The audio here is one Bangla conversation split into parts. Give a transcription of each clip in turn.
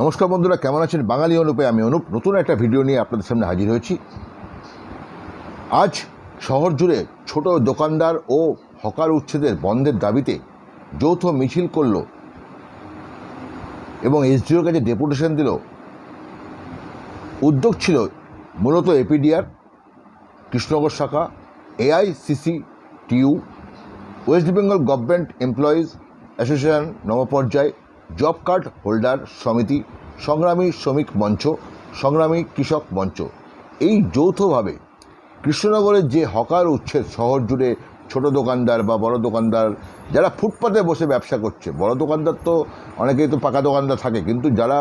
নমস্কার বন্ধুরা, কেমন আছেন? বাঙালি অনুপে, আমি অনুপ। নতুন একটা ভিডিও নিয়ে আপনাদের সামনে হাজির হয়েছি। আজ শহর জুড়ে ছোট দোকানদার ও হকার উচ্ছেদের বন্ধের দাবিতে যৌথ মিছিল করল এবং এসডিওর কাছে ডেপুটেশন দিল। উদ্যোগ ছিল মূলত এপিডিআর কৃষ্ণনগর শাখা AICCTU West Bengal government employees association নবপর্যায় job card holder সমিতি, সংগ্রামী শ্রমিক মঞ্চ, সংগ্রামী কৃষক মঞ্চ। এই যৌথভাবে কৃষ্ণনগরের যে হকার উচ্ছেদ শহর জুড়ে ছোট দোকানদার বা বড় দোকানদার, যারা ফুটপাতে বসে ব্যবসা করছে, বড় দোকানদার তো অনেকেই তো পাকা দোকানদার থাকে, কিন্তু যারা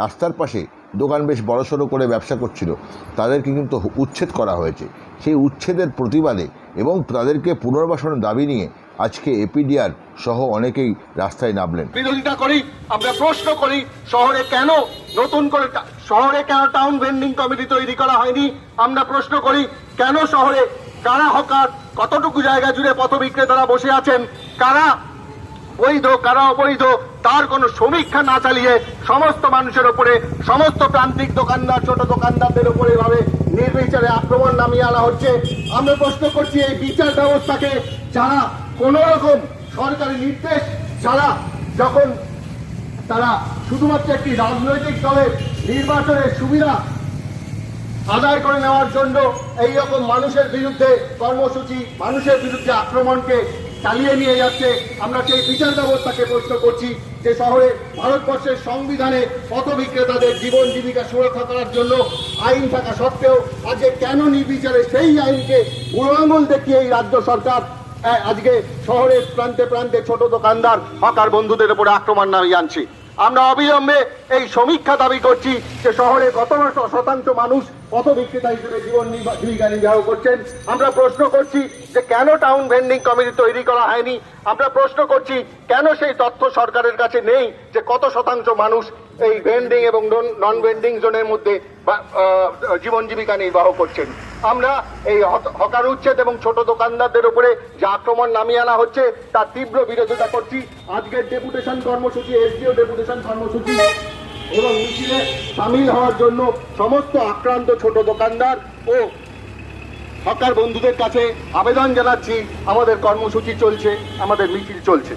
রাস্তার পাশে দোকান বেশ বড়সড় করে ব্যবসা করছিল, তাদেরকে কিন্তু উচ্ছেদ করা হয়েছে। সেই উচ্ছেদের প্রতিবাদে এবং তাদেরকে পুনর্বাসনের দাবি নিয়ে আজকে এপিডিআর সহ অনেকেই রাস্তায় নামলেন। বিরোধিতা করি, আমরা প্রশ্ন করি, শহরে কেন নতুন করে শহরে কেন টাউন ভেন্ডিং কমিটি তৈরি করা হয়নি? আমরা প্রশ্ন করি, কেন শহরে, কারা হকার, কতটুকু জায়গা জুড়ে পথ বিক্রেতারা বসে আছেন, কারা বৈধ, কারা অবৈধ, তার কোনো সমীক্ষা না চালিয়ে সমস্ত মানুষের উপরে সমস্ত প্রান্তিক দোকানদার, ছোট দোকানদারদের উপরে এভাবে নির্বিচারে আক্রমণ নামিয়ে আনা হচ্ছে। আমরা প্রশ্ন করছি, এই বিচার ব্যবস্থাকে যারা কোন রকম সরকারি নির্দেশ ছাড়া যখন তারা শুধুমাত্র একটি রাজনৈতিক দলের নির্বাচনের সুবিধা আদায় করে নেওয়ার জন্য এই রকম মানুষের বিরুদ্ধে কর্মসূচি, মানুষের বিরুদ্ধে আক্রমণকে চালিয়ে নিয়ে যাচ্ছে। আমরা সেই বিচার ব্যবস্থাকে প্রশ্ন করছি যে শহরে ভারতবর্ষের সংবিধানে পথ বিক্রেতাদের জীবন জীবিকা সুরক্ষা করার জন্য আইন থাকা সত্ত্বেও আজকে কেন নির্বিচারে সেই আইনকে আঙুল দেখিয়ে এই রাজ্য সরকার আহ, আজকে শহরের প্রান্তে প্রান্তে ছোট দোকানদার হকার বন্ধুদের উপরে আক্রমণ নামিয়ে আনছি। আমরা অবিলম্বে এই সমীক্ষা দাবি করছি যে শহরে কত শতাংশ মানুষ কত বিক্রেতা হিসেবে জীবন জীবিকা নির্বাহ করছেন। আমরা প্রশ্ন করছি যে কেন টাউন ভেন্ডিং কমিটি তৈরি করা হয়নি? আমরা প্রশ্ন করছি কেন সেই তথ্য সরকারের কাছে নেই যে কত শতাংশ মানুষ এই ভেন্ডিং এবং নন ভেন্ডিং জোনের মধ্যে জীবন জীবিকা নির্বাহ করছেন? আমরা এই হকার উচ্ছেদ এবং ছোট দোকানদারদের উপরে যে আক্রমণ নামিয়ে আনা হচ্ছে, তার তীব্র বিরোধিতা করছি। আজকের ডেপুটেশন কর্মসূচি, এসডিও ডেপুটেশন কর্মসূচি এবং মিছিলে সামিল হওয়ার জন্য সমস্ত আক্রান্ত ছোট দোকানদার ও হকার বন্ধুদের কাছে আবেদন জানাচ্ছি, আমাদের কর্মসূচি চলছে, আমাদের মিছিল চলছে।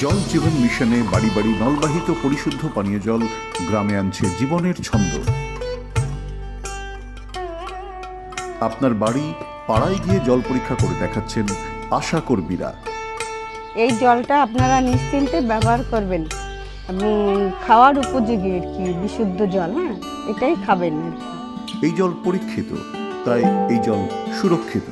জল জীবন মিশনে বাড়ি বাড়ি নলবাহিত পরিশুদ্ধ পানীয় জল গ্রামে আনছে জীবনের ছন্দ। আপনার বাড়ি পাড়ায় গিয়ে জল পরীক্ষা করে দেখাচ্ছেন আশা কর্মীরা। এই জলটা আপনারা নিশ্চিন্তে ব্যবহার করবেন। এবং খাওয়ার উপযোগী আর কি বিশুদ্ধ জল হ্যাঁ? এটাই খাবেন এই জল পরীক্ষিত তাই এই জল সুরক্ষিত।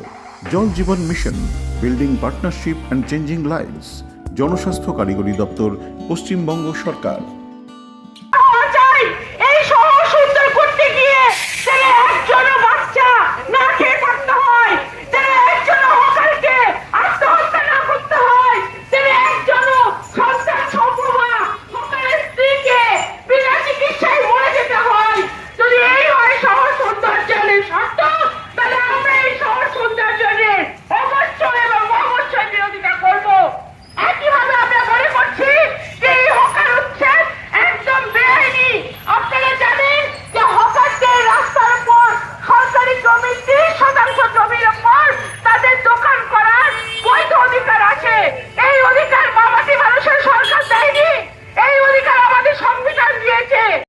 Jal Jeevan mission building partnership and changing lives জনস্বাস্থ্য কারিগরি দপ্তর পশ্চিমবঙ্গ সরকার।